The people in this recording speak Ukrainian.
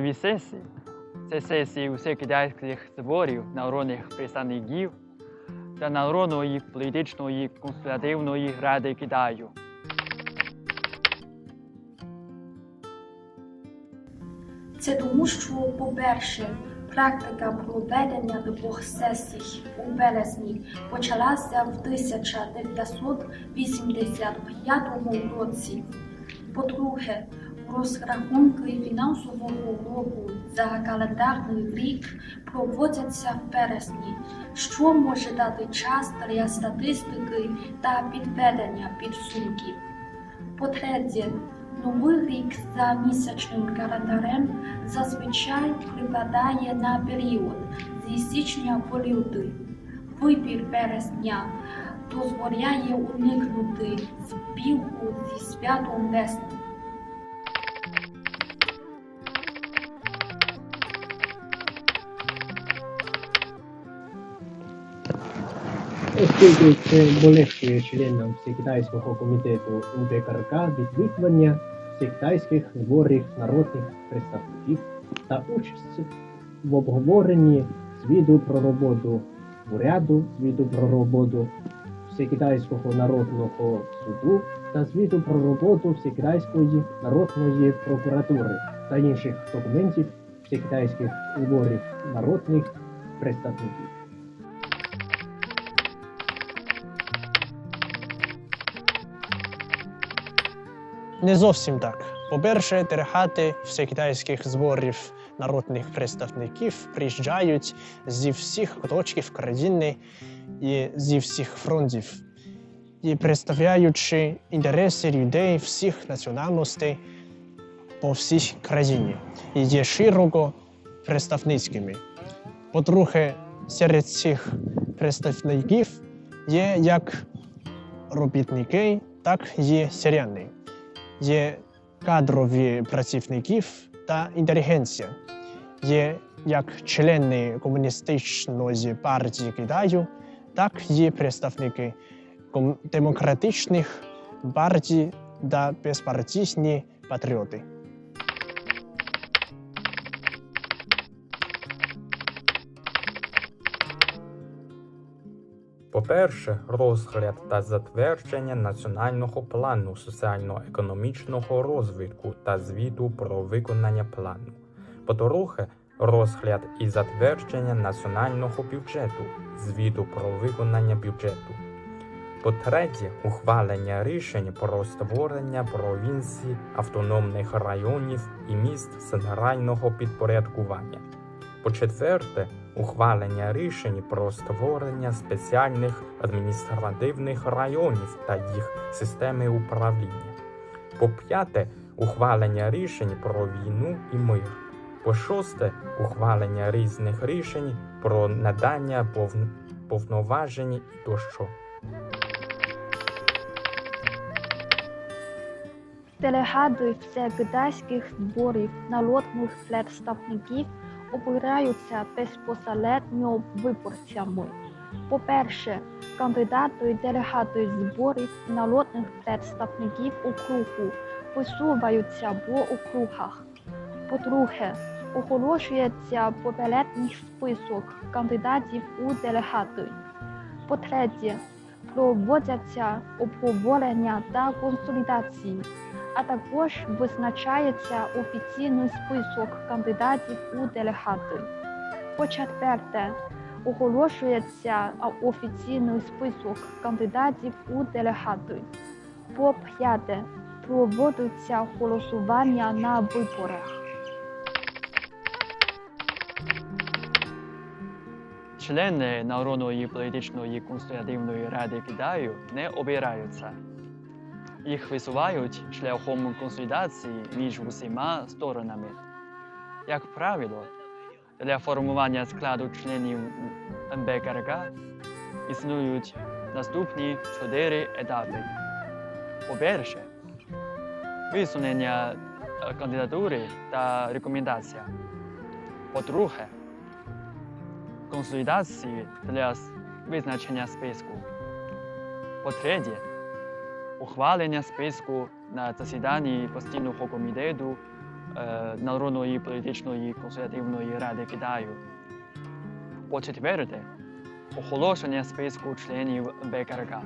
Нові сесії це сесії усіх китайських зборів народних представників та Народної політичної консультативної ради Китаю. Це тому, що, по-перше, практика проведення двох сесій у березні почалася в 1985 році. По-друге, розрахунки фінансового року за календарний рік проводяться в березні, що може дати час для статистики та підведення підсумків. По-третє, Новий рік за місячним календарем зазвичай припадає на період зі січня по лютий. Вибір березня дозволяє уникнути збігу зі святом весни. Оскільки полегшує членам Всекитайського комітету НПКРК відвідування всекитайських зборів народних представників та участь в обговоренні звіду про роботу уряду, звіду про роботу Всекитайського народного суду та звіту про роботу Всекитайської народної прокуратури та інших документів всекитайських зборів народних представників. Не зовсім так. По-перше, делегати всекитайських зборів народних представників приїжджають зі всіх куточків країни і зі всіх фронтів, і представляючи інтереси людей всіх національностей по всій країні, і є широко представницькими. По-друге, серед цих представників є як робітники, так і селяни є кадрові працівників та інтелігенція, є як члени комуністичної партії Китаю, так і представники демократичних партій та безпартійні патріоти. По-перше, розгляд та затвердження національного плану соціально-економічного розвитку та звіту про виконання плану. По-друге, розгляд і затвердження національного бюджету, звіту про виконання бюджету. По-третє, ухвалення рішень про створення провінцій, автономних районів і міст центрального підпорядкування. По-четверте, ухвалення рішень про створення спеціальних адміністративних районів та їх системи управління. По-п'яте, ухвалення рішень про війну і мир. По-шосте, ухвалення різних рішень про надання повн- повноважень і тощо. Делегати всекитайських зборів народних представників обираються безпосередньо виборцями. По-перше, кандидати делегати зборів народних представників округу висуваються по округах. По-друге, оголошується попередній список кандидатів у делегати. По-третє, проводяться обговорення та консолідації, а також визначається офіційний список кандидатів у делегати. По-четверте, оголошується офіційний список кандидатів у делегати. По-п'яте, проводиться голосування на виборах. Члени Народної політичної консультативної ради Китаю не обираються. Їх висувають шляхом консультації між усіма сторонами. Як правило, для формування складу членів НБКРК існують наступні чотири етапи. По-перше, висунення е, кандидатури та рекомендація. По-друге, консолідації для визначення списку. По-третє, ухвалення списку на засіданні постійного комітету е, Народної політичної консультативної ради Китаю. По четверте, оголошення списку членів БКРК.